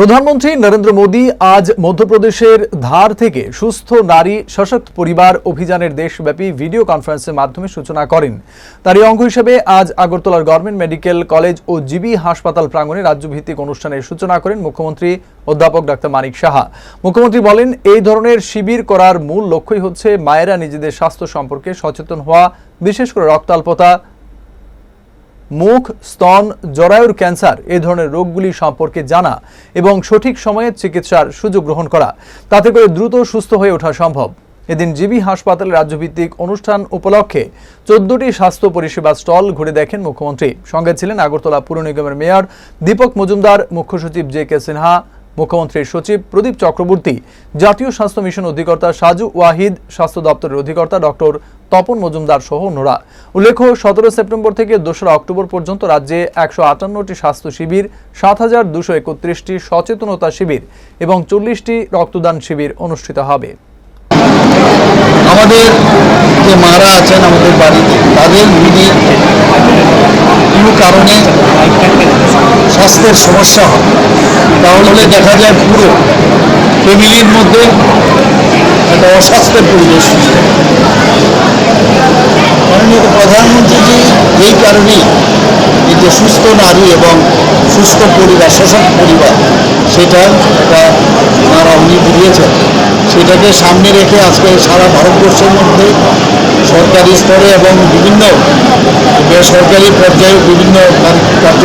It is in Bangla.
প্রধানমন্ত্রী নরেন্দ্র মোদী আজ মধ্যপ্রদেশের ধার থেকে সুস্থ নারী সশক্ত পরিবার অভিযানের দেশব্যাপী ভিডিও কনফারেন্সের মাধ্যমে সূচনা করেন। তারই অঙ্গ হিসেবে আজ আগরতলার গভর্নমেন্ট মেডিকেল কলেজ ও জিবি হাসপাতাল প্রাঙ্গণে রাজ্যভিত্তিক অনুষ্ঠানের সূচনা করেন মুখ্যমন্ত্রী অধ্যাপক ডাক্তার মানিক সাহা। মুখ্যমন্ত্রী বলেন, এই ধরনের শিবির করার মূল লক্ষ্যই হচ্ছে মায়েরা নিজেদের স্বাস্থ্য সম্পর্কে সচেতন হওয়া, বিশেষ করে রক্তাল্পতা মুখ, স্তন, জরায়ুর ক্যান্সার এই ধরনের রোগগুলি সম্পর্কে জানা এবং সঠিক সময়ে চিকিৎসার সুযোগ গ্রহণ করা। তাতে করে দ্রুত সুস্থ হয়ে ওঠা সম্ভব। এদিন জিবি হাসপাতালে রাজ্যভিত্তিক অনুষ্ঠান উপলক্ষে চোদ্দটি স্বাস্থ্য পরিষেবা স্টল ঘুরে দেখেন মুখ্যমন্ত্রী। সঙ্গে ছিলেন আগরতলা পুর নিগমের মেয়র দীপক মজুমদার, মুখ্য সচিব জে কে সিনহা, মুখ্যমন্ত্রীর সচিব প্রদীপ চক্রবর্তী, জাতীয় স্বাস্থ্য মিশন অধিকর্তা সাজু ওয়াহিদ, স্বাস্থ্য দপ্তরের অধিকর্তা ডক্টর তপন মজুমদার সহ অন্যরা। উল্লেখ্য, সতেরো সেপ্টেম্বর থেকে দোসরা অক্টোবর পর্যন্ত রাজ্যে একশো আটান্নটি স্বাস্থ্য শিবির, সাত হাজার দুশো একত্রিশটি সচেতনতা শিবির এবং চল্লিশটি রক্তদান শিবির অনুষ্ঠিত হবে। আমাদের যে মারা আছেন আমাদের বাড়িতে, তাদের যদি কোনো কারণে স্বাস্থ্যের সমস্যা হয়, তাহলে দেখা যায় পুরো ফ্যামিলির মধ্যে একটা অস্বাস্থ্যের পরিবেশ। মাননীয় প্রধানমন্ত্রীজি, এই কারণেই এই যে সুস্থ নারী এবং সুস্থ পরিবার সশক্ত পরিবার, সেটা একটা তারা উনি বুঝিয়েছেন সেটাকে সামনে রেখে আজকে সারা ভারতবর্ষের মধ্যে সরকারি স্তরে এবং বিভিন্ন বেসরকারি পর্যায়ে বিভিন্ন কার্য-